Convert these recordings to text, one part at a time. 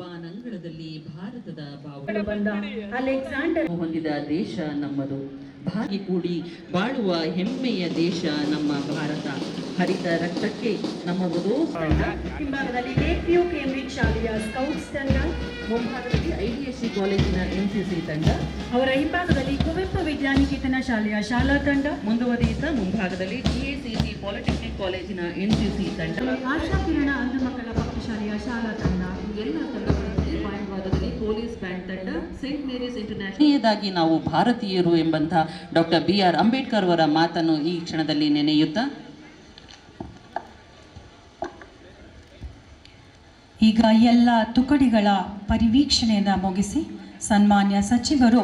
ಬಾನಂಗಳದಲ್ಲಿ ಭಾರತದ ಅಲೆಕ್ಸಾಂಡರ್ ಹೊಂದಿದ ದೇಶ ನಮ್ಮದು. ಭಾಗಿ ಕೂಡಿ ಬಾಳುವ ಹೆಮ್ಮೆಯ ದೇಶ ನಮ್ಮ ಭಾರತ. ಹರಿತ ರಕ್ತಕ್ಕೆ ನಮ್ಮ ಬದು ಹಿಂಭಾಗದಲ್ಲಿ ಲೇಕ್ ವ್ಯೂ ಕೇಂಬ್ರಿಡ್ಜ್ ಶಾಲೆಯ ಸ್ಕೌಟ್ಸ್ ತಂಡ ಮುಂಭಾಗದಲ್ಲಿ ಐಡಿಎಸ್ಸಿ ಕಾಲೇಜಿನ ಎನ್ಸಿಸಿ ತಂಡ. ಅವರ ಹಿಂಭಾಗದಲ್ಲಿ ಕುವೆಂಪು ವಿದ್ಯಾನಿಕೇತನ ಶಾಲೆಯ ಶಾಲಾ ತಂಡ. ಮುಂದುವರಿಯುತ್ತ ಮುಂಭಾಗದಲ್ಲಿ ಟಿಎಸಿಸಿ ಪಾಲಿಟೆಕ್ನಿಕ್ ಕಾಲೇಜಿನ ಎನ್ಸಿಸಿ ತಂಡ ಆಶಾ ಕಿರಣ ಅಂಧ ಮಕ್ಕಳ ಪಕ್ಷಶಾಲೆಯ ಶಾಲಾ ತಂಡ, ಎಲ್ಲ ತಂಡಗಳಲ್ಲಿ ಭಾನುವಾರದಲ್ಲಿ ಪೊಲೀಸ್ ಬ್ಯಾಂಡ್ ತಂಡ, ಸೇಂಟ್ ಮೇರೀಸ್ ಇಂಟರ್ನ್ಯಾಷನಲ್ದಾಗಿ ನಾವು ಭಾರತೀಯರು ಎಂಬಂತಹ ಡಾಕ್ಟರ್ ಬಿ ಆರ್ ಅಂಬೇಡ್ಕರ್ ಅವರ ಮಾತನ್ನು ಈ ಕ್ಷಣದಲ್ಲಿ ನೆನೆಯುತ್ತಾ. ಈಗ ಎಲ್ಲ ತುಕಡಿಗಳ ಪರಿವೀಕ್ಷಣೆಯನ್ನು ಮುಗಿಸಿ ಸನ್ಮಾನ್ಯ ಸಚಿವರು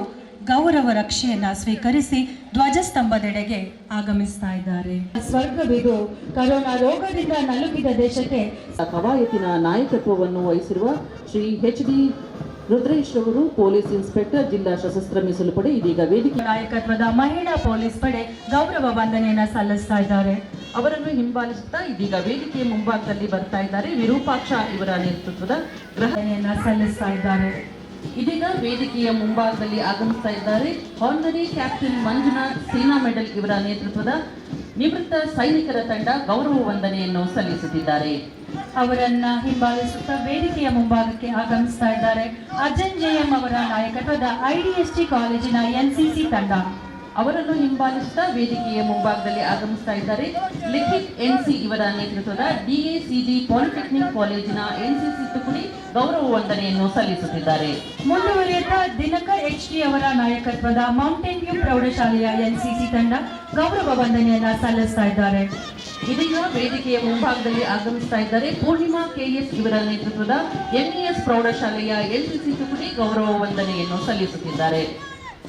ಗೌರವ ರಕ್ಷೆಯನ್ನು ಸ್ವೀಕರಿಸಿ ಧ್ವಜಸ್ತಂಭದೆಡೆಗೆ ಆಗಮಿಸ್ತಾ ಇದ್ದಾರೆ. ಸ್ವರ್ಗವಿದು ಕರೋನಾ ರೋಗದಿಂದ ನಲುಗಿದ ದೇಶಕ್ಕೆ ಕವಾಯತಿನ ನಾಯಕತ್ವವನ್ನು ವಹಿಸಿರುವ ಶ್ರೀ ಎಚ್ ಡಿ ರುದ್ರೇಶ್ ಅವರು ಪೊಲೀಸ್ ಇನ್ಸ್ಪೆಕ್ಟರ್ ಜಿಲ್ಲಾ ಸಶಸ್ತ್ರ ಮೀಸಲು ಪಡೆ ಇದೀಗ ವೇದಿಕೆ ನಾಯಕತ್ವದ ಮಹಿಳಾ ಪೊಲೀಸ್ ಪಡೆ ಗೌರವ ವಂದನೆಯನ್ನ ಸಲ್ಲಿಸ್ತಾ ಇದ್ದಾರೆ. ಅವರನ್ನು ಹಿಂಬಾಲಿಸುತ್ತಾ ಇದೀಗ ವೇದಿಕೆಯ ಮುಂಭಾಗದಲ್ಲಿ ಬರ್ತಾ ಇದ್ದಾರೆ ವಿರೂಪಾಕ್ಷ ಇವರ ನೇತೃತ್ವದ ಗ್ರಹಣೆಯನ್ನ ಸಲ್ಲಿಸ್ತಾ ಇದ್ದಾರೆ. ಇದೀಗ ವೇದಿಕೆಯ ಮುಂಭಾಗದಲ್ಲಿ ಆಗಮಿಸ್ತಾ ಇದ್ದಾರೆ. ಹಾರ್ನರಿ ಕ್ಯಾಪ್ಟನ್ ಮಂಜುನಾಥ್ ಸೇನಾ ಮೆಡಲ್ ಇವರ ನೇತೃತ್ವದ ನಿವೃತ್ತ ಸೈನಿಕರ ತಂಡ ಗೌರವ ವಂದನೆಯನ್ನು ಸಲ್ಲಿಸುತ್ತಿದ್ದಾರೆ. ಅವರನ್ನ ಹಿಂಬಾಲಿಸುತ್ತಾ ವೇದಿಕೆಯ ಮುಂಭಾಗಕ್ಕೆ ಆಗಮಿಸ್ತಾ ಇದ್ದಾರೆ. ಅಜನ್ ಜೆಎಂ ಅವರ ನಾಯಕತ್ವದ ಐಡಿಎಸ್ಟಿ ಕಾಲೇಜಿನ ಎನ್ಸಿಸಿ ತಂಡ. ಅವರನ್ನು ಹಿಂಬಾಲಿಸುತ್ತಾ ವೇದಿಕೆಯ ಮುಂಭಾಗದಲ್ಲಿ ಆಗಮಿಸ್ತಾ ಇದ್ದಾರೆ. ಲಿಖಿತ್ ಎನ್ಸಿ ಇವರ ನೇತೃತ್ವದ ಡಿಎಸಿಜಿ ಪಾಲಿಟೆಕ್ನಿಕ್ ಕಾಲೇಜಿನ ಎನ್ಸಿಸಿ ತುಕುಡಿ ಗೌರವ ವಂದನೆಯನ್ನು ಸಲ್ಲಿಸುತ್ತಿದ್ದಾರೆ. ಮುಂದುವರಿಯುತ್ತಾ ದಿನಕ ಎಚ್ ಡಿ ಅವರ ನಾಯಕತ್ವದ ಮೌಂಟೇನ್ ವ್ಯೂ ಪ್ರೌಢಶಾಲೆಯ ಎನ್ಸಿಸಿ ತಂಡ ಗೌರವ ವಂದನೆಯನ್ನ ಸಲ್ಲಿಸ್ತಾ ಇದ್ದಾರೆ. ಇದೀಗ ವೇದಿಕೆಯ ಮುಂಭಾಗದಲ್ಲಿ ಆಗಮಿಸ್ತಾ ಇದ್ದಾರೆ ಪೂರ್ಣಿಮಾ ಕೆಎಸ್ ಇವರ ನೇತೃತ್ವದ ಎಂಇಎಸ್ ಪ್ರೌಢಶಾಲೆಯ ಎನ್ಸಿಸಿ ತುಕುಡಿ ಗೌರವ ವಂದನೆಯನ್ನು ಸಲ್ಲಿಸುತ್ತಿದ್ದಾರೆ.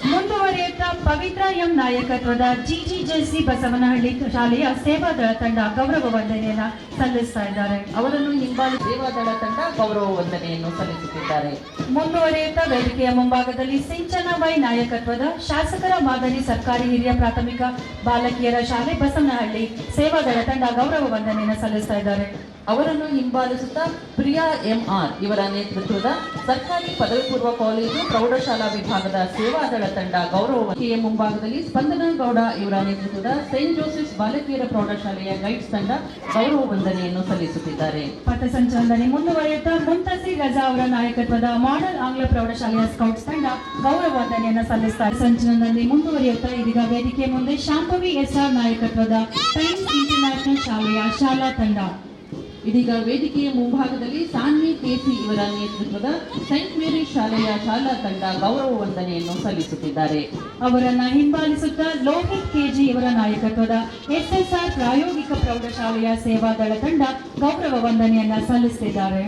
ಮುಂದುವರಿಯುತ್ತಾ ಪವಿತ್ರ ಎಂ ನಾಯಕತ್ವದ ಜಿಜಿಜೆಸಿ ಬಸವನಹಳ್ಳಿ ಶಾಲೆಯ ಸೇವಾದಳ ತಂಡ ಗೌರವ ವಂದನೆಯನ್ನು ಸಲ್ಲಿಸ್ತಾ ಇದ್ದಾರೆ. ಅವರನ್ನು ಹಿಂಬಾಲಿ ಸೇವಾದಳ ತಂಡ ಗೌರವ ವಂದನೆಯನ್ನು ಸಲ್ಲಿಸುತ್ತಿದ್ದಾರೆ. ಮುಂದುವರಿಯುತ್ತಾ ವೇದಿಕೆಯ ಮುಂಭಾಗದಲ್ಲಿ ಸಿಂಚನ ವೈ ನಾಯಕತ್ವದ ಶಾಸಕರ ಮಾದರಿ ಸರ್ಕಾರಿ ಹಿರಿಯ ಪ್ರಾಥಮಿಕ ಬಾಲಕಿಯರ ಶಾಲೆ ಬಸವನಹಳ್ಳಿ ಸೇವಾದಳ ತಂಡ ಗೌರವ ವಂದನೆಯನ್ನು ಸಲ್ಲಿಸ್ತಾ ಇದ್ದಾರೆ. ಅವರನ್ನು ಹಿಂಬಾಲಿಸುತ್ತಾ ಪ್ರಿಯಾ ಎಂಆರ್ ಇವರ ನೇತೃತ್ವದ ಸರ್ಕಾರಿ ಪದವಿ ಪೂರ್ವ ಕಾಲೇಜು, ಪ್ರೌಢಶಾಲಾ ವಿಭಾಗದ ಸೇವಾದಳ ತಂಡ ಗೌರವ ಮುಂಭಾಗದಲ್ಲಿ ಸ್ಪಂದನ ಗೌಡ ಇವರ ನೇತೃತ್ವದ ಸೇಂಟ್ ಜೋಸೆಫ್ ಬಾಲಕಿಯರ ಪ್ರೌಢಶಾಲೆಯ ಗೈಡ್ಸ್ ತಂಡ ಗೌರವ ವಂದನೆಯನ್ನು ಸಲ್ಲಿಸುತ್ತಿದ್ದಾರೆ. ಪಥಸಂಚಲನೆ ಮುಂದುವರಿಯುತ್ತಾ ಮುಂತಸಿ ರಜಾ ಅವರ ನಾಯಕತ್ವದ ಮಾಡೆಲ್ ಆಂಗ್ಲ ಪ್ರೌಢಶಾಲೆಯ ಸ್ಕೌಟ್ಸ್ ತಂಡ ಗೌರವ ವಂದನೆಯನ್ನು ಸಲ್ಲಿಸುತ್ತಾರೆ ಸಂಚಲನದಲ್ಲಿ ಮುಂದುವರಿಯುತ್ತಾ ಇದೀಗ ವೇದಿಕೆ ಮುಂದೆ ಶಾಂಭವಿ ಎಸ್ಆರ್ ನಾಯಕತ್ವದ ಟೈಮ್ಸ್ ಇಂಟರ್ನ್ಯಾಷನಲ್ ಶಾಲೆಯ ಶಾಲಾ ತಂಡ. ಇದೀಗ ವೇದಿಕೆಯ ಮುಂಭಾಗದಲ್ಲಿ ಸಾನ್ವಿ ಕೆಸಿ ಇವರ ನೇತೃತ್ವದ ಸೈಂಟ್ ಮೇರಿ ಶಾಲೆಯ ಶಾಲಾ ತಂಡ ಗೌರವ ವಂದನೆಯನ್ನು ಸಲ್ಲಿಸುತ್ತಿದ್ದಾರೆ. ಅವರನ್ನ ಹಿಂಬಾಲಿಸುತ್ತಾ ಲೋಹಿತ್ ಕೆಜಿ ಇವರ ನಾಯಕತ್ವದ ಎಸ್ಎಸ್ಆರ್ ಪ್ರಾಯೋಗಿಕ ಪ್ರೌಢಶಾಲೆಯ ಸೇವಾದಳ ತಂಡ ಗೌರವ ವಂದನೆಯನ್ನ ಸಲ್ಲಿಸುತ್ತಿದ್ದಾರೆ.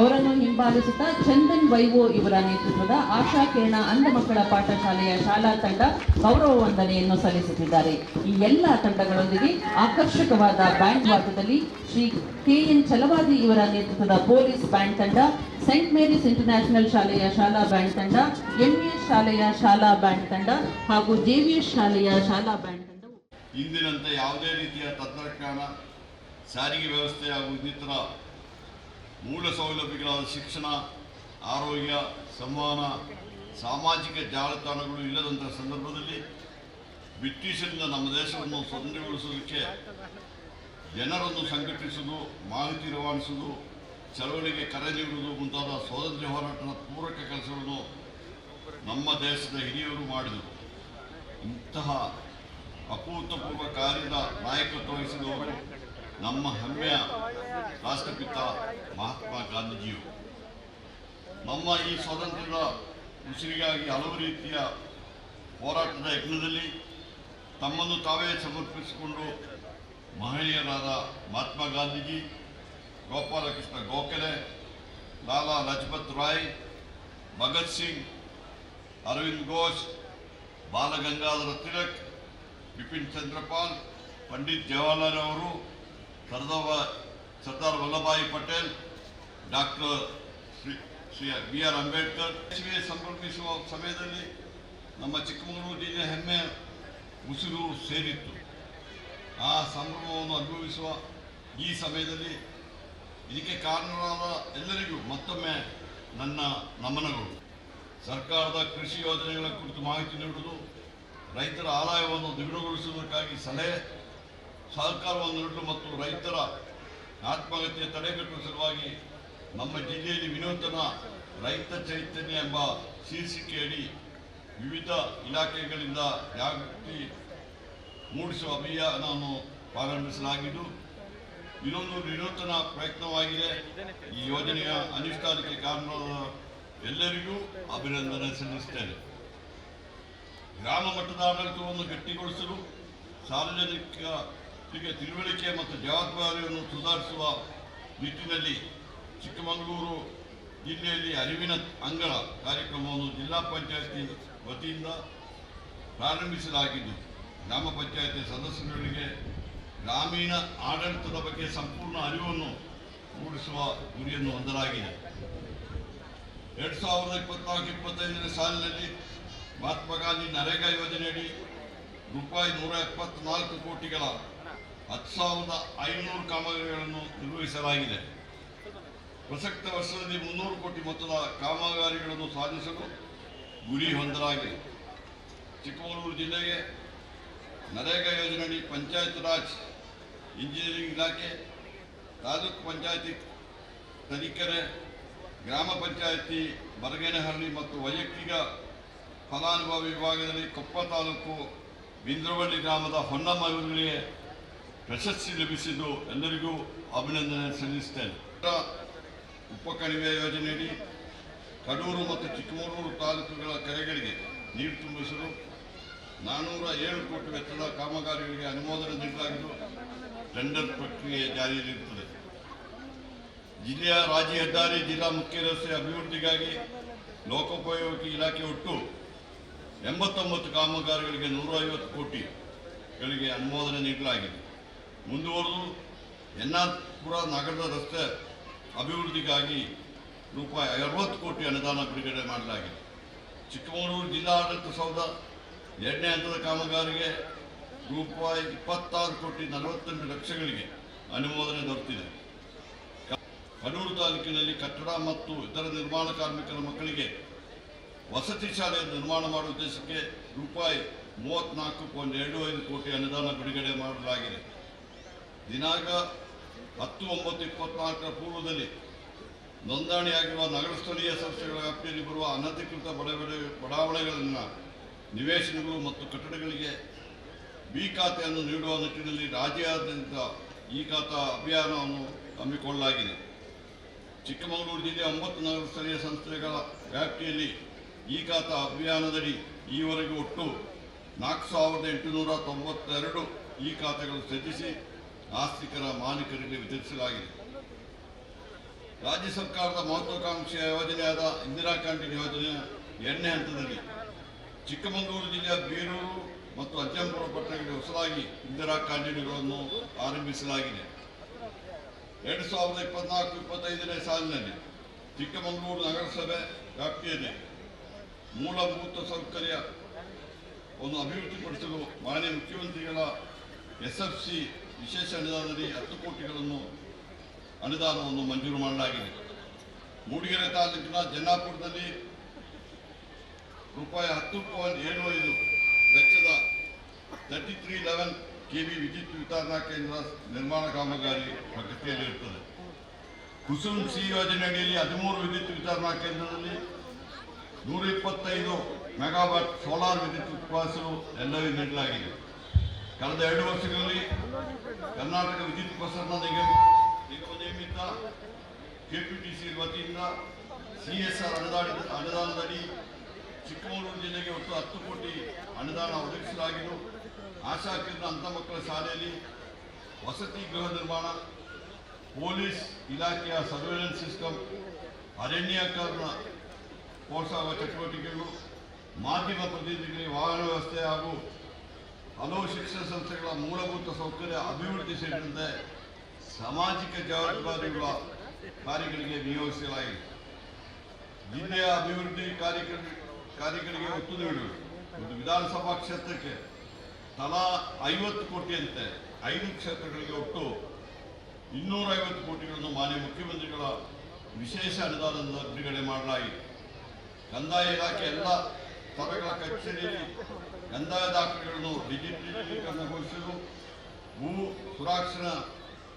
ಅವರನ್ನು ಹಿಂಬಾಲಿಸುತ್ತಾ ಚಂದನ್ ವೈವೋ ಇವರ ನೇತೃತ್ವದ ಆಶಾ ಕಿರಣ ಅಂಧ ಮಕ್ಕಳ ಪಾಠಶಾಲೆಯ ಶಾಲಾ ತಂಡ ಗೌರವ ವಂದನೆಯನ್ನು ಸಲ್ಲಿಸುತ್ತಿದ್ದಾರೆ. ಈ ಎಲ್ಲ ತಂಡಗಳೊಂದಿಗೆ ಆಕರ್ಷಕವಾದ ಬ್ಯಾಂಡ್ ವಾದದಲ್ಲಿ ಶ್ರೀ ಕೆ ಎನ್ ಚಲವಾದಿ ಇವರ ನೇತೃತ್ವದ ಪೊಲೀಸ್ ಬ್ಯಾಂಡ್ ತಂಡ, ಸೆಂಟ್ ಮೇರಿಸ್ ಇಂಟರ್ನ್ಯಾಷನಲ್ ಶಾಲೆಯ ಶಾಲಾ ಬ್ಯಾಂಡ್ ತಂಡ ಎಂಇಎಸ್ ಶಾಲೆಯ ಶಾಲಾ ಬ್ಯಾಂಡ್ ತಂಡ ಹಾಗೂ ಜೆವಿಎಸ್ ಶಾಲೆಯ ಶಾಲಾ ಬ್ಯಾಂಡ್ ತಂಡವು. ಇಂದಿನಂತೆ ಯಾವುದೇ ರೀತಿಯ ತಂತ್ರಜ್ಞಾನ ಸಾರಿಗೆ ವ್ಯವಸ್ಥೆ ಹಾಗೂ ಇನ್ನಿತರ ಮೂಲ ಸೌಲಭ್ಯಗಳಾದ ಶಿಕ್ಷಣ, ಆರೋಗ್ಯ, ಸಂವಹನ, ಸಾಮಾಜಿಕ ಜಾಲತಾಣಗಳು ಇಲ್ಲದಂತಹ ಸಂದರ್ಭದಲ್ಲಿ ಬ್ರಿಟಿಷರಿಂದ ನಮ್ಮ ದೇಶವನ್ನು ಸ್ವತಂತ್ರಗೊಳಿಸುವುದಕ್ಕೆ ಜನರನ್ನು ಸಂಘಟಿಸುವುದು, ಮಾಹಿತಿ ರವಾನಿಸುವುದು, ಚಳವಳಿಗೆ ಕರೆ ನೀಡುವುದು ಮುಂತಾದ ಸ್ವಾತಂತ್ರ್ಯ ಹೋರಾಟದ ಪೂರಕ ಕೆಲಸಗಳನ್ನು ನಮ್ಮ ದೇಶದ ಹಿರಿಯರು ಮಾಡಿದರು. ಇಂತಹ ಅಭೂತಪೂರ್ವ ಕಾರ್ಯದ ನಾಯಕತ್ವ ವಹಿಸಿದವರು ನಮ್ಮ ಹೆಮ್ಮೆಯ ರಾಷ್ಟ್ರಪಿತ ಮಹಾತ್ಮ ಗಾಂಧೀಜಿಯು ನಮ್ಮ ಈ ಸ್ವಾತಂತ್ರ್ಯದ ಉಸಿರಿಗಾಗಿ ಹಲವು ರೀತಿಯ ಹೋರಾಟದ ಯಜ್ಞದಲ್ಲಿ ತಮ್ಮನ್ನು ತಾವೇ ಸಮರ್ಪಿಸಿಕೊಂಡು ಮಹನೀಯರಾದ ಮಹಾತ್ಮ ಗಾಂಧೀಜಿ, ಗೋಪಾಲಕೃಷ್ಣ ಗೋಖಲೆ, ಲಾಲಾ ಲಜಪತ್ ರಾಯ್, ಭಗತ್ ಸಿಂಗ್, ಅರವಿಂದ್ ಘೋಷ್, ಬಾಲಗಂಗಾಧರ ತಿಲಕ್, ಬಿಪಿನ್ ಚಂದ್ರಪಾಲ್, ಪಂಡಿತ್ ಜವಾಹರ್ಲಾಲ್ ಅವರು Sardar Sardar Vallabhbhai Patel, doctor Shri Shri B R Ambedkar, ದೇಶವೇ ಸಂಭ್ರಮಿಸುವ ಸಮಯದಲ್ಲಿ ನಮ್ಮ ಚಿಕ್ಕಮಗಳೂರು ಜಿಲ್ಲೆ ಹೆಮ್ಮೆ ಉಸಿರು ಸೇರಿತ್ತು. ಆ ಸಂಭ್ರಮವನ್ನು ಅನುಭವಿಸುವ ಈ ಸಮಯದಲ್ಲಿ ಇದಕ್ಕೆ ಕಾರಣರಾದ ಎಲ್ಲರಿಗೂ ಮತ್ತೊಮ್ಮೆ ನನ್ನ ನಮನಗಳು. ಸರ್ಕಾರದ ಕೃಷಿ ಯೋಜನೆಗಳ ಕುರಿತು ಮಾಹಿತಿ ನೀಡುವುದು ರೈತರ ಆದಾಯವನ್ನು ದ್ವಿಗುಣಗೊಳಿಸುವುದಕ್ಕಾಗಿ ಸಲಹೆ ಸಹಕಾರವನ್ನು ನೀಡಲು ಮತ್ತು ರೈತರ ಆತ್ಮಹತ್ಯೆ ತಡೆಗಟ್ಟುವ ಸಲುವಾಗಿ ನಮ್ಮ ಜಿಲ್ಲೆಯಲ್ಲಿ ವಿನೂತನ ರೈತ ಚೈತನ್ಯ ಎಂಬ ಶೀರ್ಷಿಕೆಯಡಿ ವಿವಿಧ ಇಲಾಖೆಗಳಿಂದ ಜಾಗೃತಿ ಮೂಡಿಸುವ ಅಭಿಯಾನವನ್ನು ಪ್ರಾರಂಭಿಸಲಾಗಿದ್ದು, ಇದೊಂದು ವಿನೂತನ ಪ್ರಯತ್ನವಾಗಿದೆ. ಈ ಯೋಜನೆಯ ಅನುಷ್ಠಾನಕ್ಕೆ ಕಾರಣವಾದ ಎಲ್ಲರಿಗೂ ಅಭಿನಂದನೆ ಸಲ್ಲಿಸುತ್ತೇನೆ. ಗ್ರಾಮ ಮಟ್ಟದ ಆಡಳಿತವನ್ನು ಗಟ್ಟಿಗೊಳಿಸಲು ಸಾರ್ವಜನಿಕರಿಗೆ ತಿಳುವಳಿಕೆ ಮತ್ತು ಜವಾಬ್ದಾರಿಯನ್ನು ಸುಧಾರಿಸುವ ನಿಟ್ಟಿನಲ್ಲಿ ಚಿಕ್ಕಮಗಳೂರು ಜಿಲ್ಲೆಯಲ್ಲಿ ಅರಿವಿನ ಅಂಗಳ ಕಾರ್ಯಕ್ರಮವನ್ನು ಜಿಲ್ಲಾ ಪಂಚಾಯತಿ ವತಿಯಿಂದ ಪ್ರಾರಂಭಿಸಲಾಗಿದ್ದು, ಗ್ರಾಮ ಪಂಚಾಯತಿ ಸದಸ್ಯರುಗಳಿಗೆ ಗ್ರಾಮೀಣ ಆಡಳಿತದ ಬಗ್ಗೆ ಸಂಪೂರ್ಣ ಅರಿವನ್ನು ಮೂಡಿಸುವ ಗುರಿಯನ್ನು ಹೊಂದಲಾಗಿದೆ. ಎರಡು ಸಾವಿರದ ಇಪ್ಪತ್ನಾಲ್ಕು ಇಪ್ಪತ್ತೈದನೇ ಸಾಲಿನಲ್ಲಿ ಮಹಾತ್ಮ ಗಾಂಧಿ ನರೇಗಾ ಯೋಜನೆಯಡಿ ರೂಪಾಯಿ ನೂರ ಎಪ್ಪತ್ನಾಲ್ಕು ಕೋಟಿಗಳ ಹತ್ತು ಸಾವಿರದ ಐನೂರು ಕಾಮಗಾರಿಗಳನ್ನು ನಿರ್ವಹಿಸಲಾಗಿದೆ. ಪ್ರಸಕ್ತ ವರ್ಷದಲ್ಲಿ ಮುನ್ನೂರು ಕೋಟಿ ಮೊತ್ತದ ಕಾಮಗಾರಿಗಳನ್ನು ಸಾಧಿಸಲು ಗುರಿ ಹೊಂದಲಾಗಿದೆ. ಚಿಕ್ಕಮಗಳೂರು ಜಿಲ್ಲೆಗೆ ನರೇಗಾ ಯೋಜನೆಯಡಿ ಪಂಚಾಯತ್ ರಾಜ್, ಇಂಜಿನಿಯರಿಂಗ್ ಇಲಾಖೆ, ತಾಲೂಕು ಪಂಚಾಯತಿ ತರೀಕೆರೆ, ಗ್ರಾಮ ಪಂಚಾಯತಿ ಬರಗೇನಹಳ್ಳಿ ಮತ್ತು ವೈಯಕ್ತಿಕ ಫಲಾನುಭವಿ ವಿಭಾಗದಲ್ಲಿ ಕೊಪ್ಪ ತಾಲೂಕು ಬಿಂದ್ರವಳ್ಳಿ ಗ್ರಾಮದ ಹೊನ್ನಮ್ಮ ಇವರುಗಳಿಗೆ ಪ್ರಶಸ್ತಿ ಲಭಿಸಿದ್ದು ಎಲ್ಲರಿಗೂ ಅಭಿನಂದನೆ ಸಲ್ಲಿಸುತ್ತೇನೆ ಉಪಕಣಿವೆ ಯೋಜನೆಯಡಿ ಕಡೂರು ಮತ್ತು ಚಿಕ್ಕಮಗಳೂರು ತಾಲೂಕುಗಳ ಕೆರೆಗಳಿಗೆ ನೀರು ತುಂಬಿಸಲು ನಾನ್ನೂರ ಏಳು ಕೋಟಿ ವೆಚ್ಚದ ಕಾಮಗಾರಿಗಳಿಗೆ ಅನುಮೋದನೆ ನೀಡಲಾಗಿದ್ದು, ಟೆಂಡರ್ ಪ್ರಕ್ರಿಯೆ ಜಾರಿಯಲ್ಲಿರುತ್ತದೆ. ಜಿಲ್ಲೆಯ ರಾಜ್ಯ ಹೆದ್ದಾರಿ ಜಿಲ್ಲಾ ಮುಖ್ಯ ರಸ್ತೆ ಅಭಿವೃದ್ಧಿಗಾಗಿ ಲೋಕೋಪಯೋಗಿ ಇಲಾಖೆ ಒಟ್ಟು ಎಂಬತ್ತೊಂಬತ್ತು ಕಾಮಗಾರಿಗಳಿಗೆ ನೂರ ಐವತ್ತು ಕೋಟಿಗಳಿಗೆ ಅನುಮೋದನೆ ನೀಡಲಾಗಿದೆ. ಮುಂದುವರೆದು ಎನ್ನಾಪುರ ನಗರದ ರಸ್ತೆ ಅಭಿವೃದ್ಧಿಗಾಗಿ ರೂಪಾಯಿ ಅರವತ್ತು ಕೋಟಿ ಅನುದಾನ ಬಿಡುಗಡೆ ಮಾಡಲಾಗಿದೆ. ಚಿಕ್ಕಮಗಳೂರು ಜಿಲ್ಲಾ ಆಡಳಿತ ಸೌಧ ಎರಡನೇ ಹಂತದ ಕಾಮಗಾರಿಗೆ ರೂಪಾಯಿ ಇಪ್ಪತ್ತಾರು ಕೋಟಿ ನಲವತ್ತೆಂಟು ಲಕ್ಷಗಳಿಗೆ ಅನುಮೋದನೆ ದೊರೆತಿದೆ. ಕಡೂರು ತಾಲೂಕಿನಲ್ಲಿ ಕಟ್ಟಡ ಮತ್ತು ಇತರ ನಿರ್ಮಾಣ ಕಾರ್ಮಿಕರ ಮಕ್ಕಳಿಗೆ ವಸತಿ ಶಾಲೆ ನಿರ್ಮಾಣ ಮಾಡುವ ಉದ್ದೇಶಕ್ಕೆ ರೂಪಾಯಿ ಮೂವತ್ತ್ನಾಲ್ಕು ಪಾಯಿಂಟ್ ಎರಡು ಐದು ಕೋಟಿ ಅನುದಾನ ಬಿಡುಗಡೆ ಮಾಡಲಾಗಿದೆ. ದಿನಾಂಕ ಹತ್ತು ಒಂಬತ್ತು ಇಪ್ಪತ್ನಾಲ್ಕರ ಪೂರ್ವದಲ್ಲಿ ನೋಂದಣಿಯಾಗಿರುವ ನಗರ ಸ್ಥಳೀಯ ಸಂಸ್ಥೆಗಳ ವ್ಯಾಪ್ತಿಯಲ್ಲಿ ಬರುವ ಅನಧಿಕೃತ ಬಡಾವಣೆ ಬಡಾವಣೆಗಳನ್ನು ನಿವೇಶನಗಳು ಮತ್ತು ಕಟ್ಟಡಗಳಿಗೆ ಬಿ ಖಾತೆಯನ್ನು ನೀಡುವ ನಿಟ್ಟಿನಲ್ಲಿ ರಾಜ್ಯಾದ್ಯಂತ ಈ ಖಾತಾ ಅಭಿಯಾನವನ್ನು ಹಮ್ಮಿಕೊಳ್ಳಲಾಗಿದೆ. ಚಿಕ್ಕಮಗಳೂರು ಜಿಲ್ಲೆಯ ಒಂಬತ್ತು ನಗರ ಸ್ಥಳೀಯ ಸಂಸ್ಥೆಗಳ ವ್ಯಾಪ್ತಿಯಲ್ಲಿ ಈ ಖಾತಾ ಅಭಿಯಾನದಡಿ ಈವರೆಗೆ ಒಟ್ಟು ನಾಲ್ಕು ಸಾವಿರದ ಎಂಟುನೂರ ತೊಂಬತ್ತೆರಡು ಈ ಖಾತೆಗಳು ಸೃಜಿಸಿ ಆಸ್ತಿಕರ ಮಾಲೀಕರಿಗೆ ವಿತರಿಸಲಾಗಿದೆ ರಾಜ್ಯ ಸರ್ಕಾರದ ಮಹತ್ವಾಕಾಂಕ್ಷೆಯ ಯೋಜನೆಯಾದ ಇಂದಿರಾ ಕ್ಯಾಂಟೀನ್ ಯೋಜನೆಯ ಎರಡನೇ ಹಂತದಲ್ಲಿ ಚಿಕ್ಕಮಗಳೂರು ಜಿಲ್ಲೆಯ ಬೀರೂರು ಮತ್ತು ಅಜ್ಜಂಪುರ ಪಟ್ಟಣಗಳಿಗೆ ಹೊಸದಾಗಿ ಇಂದಿರಾ ಕ್ಯಾಂಟೀನ್ಗಳನ್ನು ಆರಂಭಿಸಲಾಗಿದೆ. ಎರಡು ಸಾವಿರದ ಇಪ್ಪತ್ನಾಲ್ಕು ಇಪ್ಪತ್ತೈದನೇ ಸಾಲಿನಲ್ಲಿ ಚಿಕ್ಕಮಗಳೂರು ನಗರಸಭೆ ವ್ಯಾಪ್ತಿಯಲ್ಲಿ ಮೂಲಭೂತ ಸೌಕರ್ಯ ಒಂದು ಅಭಿವೃದ್ಧಿಪಡಿಸಲು ಮಾನ್ಯ ಮುಖ್ಯಮಂತ್ರಿಗಳ ಎಸ್ಎಫ್ಸಿ ವಿಶೇಷ ಅನುದಾನದಲ್ಲಿ ಹತ್ತು ಕೋಟಿಗಳನ್ನು ಅನುದಾನವನ್ನು ಮಂಜೂರು ಮಾಡಲಾಗಿದೆ. ಮೂಡಿಗೆರೆ ತಾಲೂಕಿನ ಜನ್ನಾಪುರದಲ್ಲಿ ರೂಪಾಯಿ ಹತ್ತು ಪಾಯಿಂಟ್ ಏಳು ಐದು ವೆಚ್ಚದ thirty three eleven K V ವಿದ್ಯುತ್ ವಿತರಣಾ ಕೇಂದ್ರ ನಿರ್ಮಾಣ ಕಾಮಗಾರಿ ಪ್ರಗತಿಯಲ್ಲಿರುತ್ತದೆ ಕುಸುಮ್ ಸಿ ಯೋಜನೆಯಡಿಯಲ್ಲಿ ಹದಿಮೂರು ವಿದ್ಯುತ್ ವಿತರಣಾ ಕೇಂದ್ರದಲ್ಲಿ ನೂರ ಇಪ್ಪತ್ತೈದು ಮೆಗಾವಾಟ್ ಸೋಲಾರ್ ವಿದ್ಯುತ್ ಉತ್ಪಾದಿಸಲು ಎಲ್ಲವೂ ನೀಡಲಾಗಿದೆ. ಕಳೆದ ಎರಡು ವರ್ಷಗಳಲ್ಲಿ ಕರ್ನಾಟಕ ವಿದ್ಯುತ್ ಪ್ರಸರಣ ನಿಗಮ ನಿಯಮಿತ ಕೆಪಿಟಿಸಿ ವತಿಯಿಂದ ಸಿ ಎಸ್ ಆರ್ ಅನುದಾನಿತ ಅನುದಾನದಡಿ ಚಿಕ್ಕಮಗಳೂರು ಜಿಲ್ಲೆಗೆ ಒಟ್ಟು ಹತ್ತು ಕೋಟಿ ಅನುದಾನ ಒದಗಿಸಲಾಗಿದ್ದು, ಆಶಾ ಕೇಂದ್ರ ಅಂಥ ಮಕ್ಕಳ ಶಾಲೆಯಲ್ಲಿ ವಸತಿ ಗೃಹ ನಿರ್ಮಾಣ, ಪೊಲೀಸ್ ಇಲಾಖೆಯ ಸರ್ವೇಲೆನ್ಸ್ ಸಿಸ್ಟಮ್, ಅರಣ್ಯಕರಣ ಪ್ರೋತ್ಸಾಹ ಚಟುವಟಿಕೆಗಳು, ಮಾಧ್ಯಮ ಪ್ರತಿನಿಧಿಗಳಿಗೆ ವಾಹನ ವ್ಯವಸ್ಥೆ ಹಾಗೂ ಹಲವು ಶಿಕ್ಷಣ ಸಂಸ್ಥೆಗಳ ಮೂಲಭೂತ ಸೌಕರ್ಯ ಅಭಿವೃದ್ಧಿ ಸೇರಿದಂತೆ ಸಾಮಾಜಿಕ ಜವಾಬ್ದಾರಿಗಳ ಕಾರ್ಯಗಳಿಗೆ ನಿಯೋಜಿಸಲಾಗಿದೆ. ಜಿಲ್ಲೆಯ ಅಭಿವೃದ್ಧಿ ಕಾರ್ಯಕ್ರಮ ಕಾರ್ಯಗಳಿಗೆ ಒತ್ತು ನೀಡುವುದು ಒಂದು ವಿಧಾನಸಭಾ ಕ್ಷೇತ್ರಕ್ಕೆ ತಲಾ ಐವತ್ತು ಕೋಟಿಯಂತೆ ಐದು ಕ್ಷೇತ್ರಗಳಿಗೆ ಒಟ್ಟು ಇನ್ನೂರ ಐವತ್ತು ಕೋಟಿಗಳನ್ನು ಮಾನ್ಯ ಮುಖ್ಯಮಂತ್ರಿಗಳ ವಿಶೇಷ ಅನುದಾನದಿಂದ ಬಿಡುಗಡೆ ಮಾಡಲಾಗಿದೆ. ಕಂದಾಯ ಇಲಾಖೆ ಎಲ್ಲ ತರಗಳ ಕಚೇರಿಯಲ್ಲಿ ಕಂದಾಯ ದಾಖಲೆಗಳನ್ನು ಡಿಜಿಟಲೀಕರಣಗೊಳಿಸಲು ಭೂ ಸುರಕ್ಷಣಾ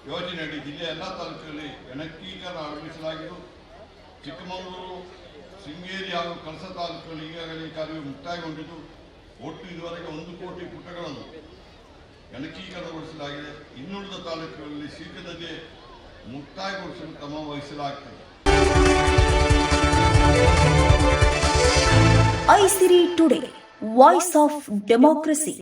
ಯೋಜನೆಯಡಿ ಜಿಲ್ಲೆಯ ಎಲ್ಲ ತಾಲೂಕುಗಳಲ್ಲಿ ಗಣಕೀಕರಣ ಆರಂಭಿಸಲಾಗಿದ್ದು, ಚಿಕ್ಕಮಗಳೂರು, ಶೃಂಗೇರಿ ಹಾಗೂ ಕಳಸ ತಾಲೂಕುಗಳಲ್ಲಿ ಈಗಾಗಲೇ ಕಾರ್ಯ ಮುಕ್ತಾಯಗೊಂಡಿದ್ದು, ಒಟ್ಟು ಇದುವರೆಗೆ ಒಂದು ಕೋಟಿ ಪುಟಗಳನ್ನು ಗಣಕೀಕರಣಗೊಳಿಸಲಾಗಿದೆ ಇನ್ನುಳಿದ ತಾಲೂಕುಗಳಲ್ಲಿ ಶೀಘ್ರದಲ್ಲೇ ಮುಕ್ತಾಯಗೊಳಿಸಲು ಕ್ರಮ ವಹಿಸಲಾಗುತ್ತದೆ. Aisiri today. Voice of democracy